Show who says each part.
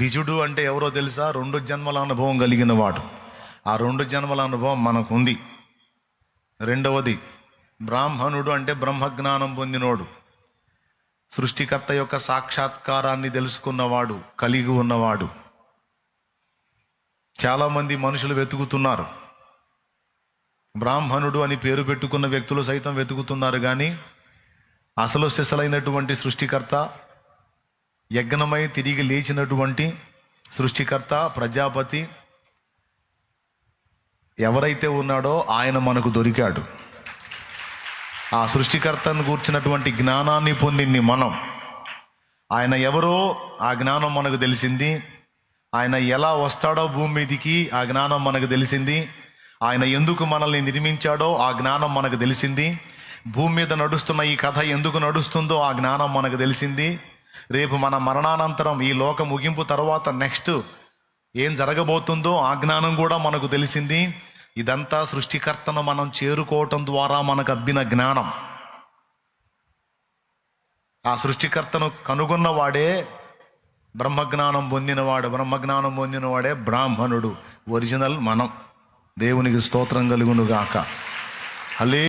Speaker 1: ద్విజుడు అంటే ఎవరో తెలుసా? రెండు జన్మల అనుభవం కలిగిన వాడు. ఆ రెండు జన్మల అనుభవం మనకుంది. రెండవది బ్రాహ్మణుడు అంటే బ్రహ్మజ్ఞానం పొందినోడు. సృష్టికర్త యొక్క సాక్షాత్కారాన్ని తెలుసుకున్నవాడు కలిగి ఉన్నవాడు. చాలామంది మనుషులు వెతుకుతున్నారు. బ్రాహ్మణుడు అని పేరు పెట్టుకున్న వ్యక్తులు సైతం వెతుకుతున్నారు కానీ అసలు సిసలైనటువంటి సృష్టికర్త యజ్ఞమై తిరిగి లేచినటువంటి సృష్టికర్త ప్రజాపతి ఎవరైతే ఉన్నాడో ఆయన మనకు దొరికాడు. ఆ సృష్టికర్తను కూర్చున్నటువంటి జ్ఞానాన్ని పొందింది మనం. ఆయన ఎవరో ఆ జ్ఞానం మనకు తెలిసింది. ఆయన ఎలా వస్తాడో భూమి మీదికి ఆ జ్ఞానం మనకు తెలిసింది. ఆయన ఎందుకు మనల్ని నిర్మించాడో ఆ జ్ఞానం మనకు తెలిసింది. భూమి మీద నడుస్తున్న ఈ కథ ఎందుకు నడుస్తుందో ఆ జ్ఞానం మనకు తెలిసింది. రేపు మన మరణానంతరం ఈ లోక ముగింపు తర్వాత నెక్స్ట్ ఏం జరగబోతుందో ఆ జ్ఞానం కూడా మనకు తెలిసింది. ఇదంతా సృష్టికర్తను మనం చేరుకోవటం ద్వారా మనకు అబ్బిన జ్ఞానం. ఆ సృష్టికర్తను కనుగొన్నవాడే బ్రహ్మజ్ఞానం పొందినవాడు బ్రహ్మజ్ఞానం పొందినవాడే బ్రాహ్మణుడు ఒరిజినల్ మనం. దేవునికి స్తోత్రం కలుగునుగాక. హలే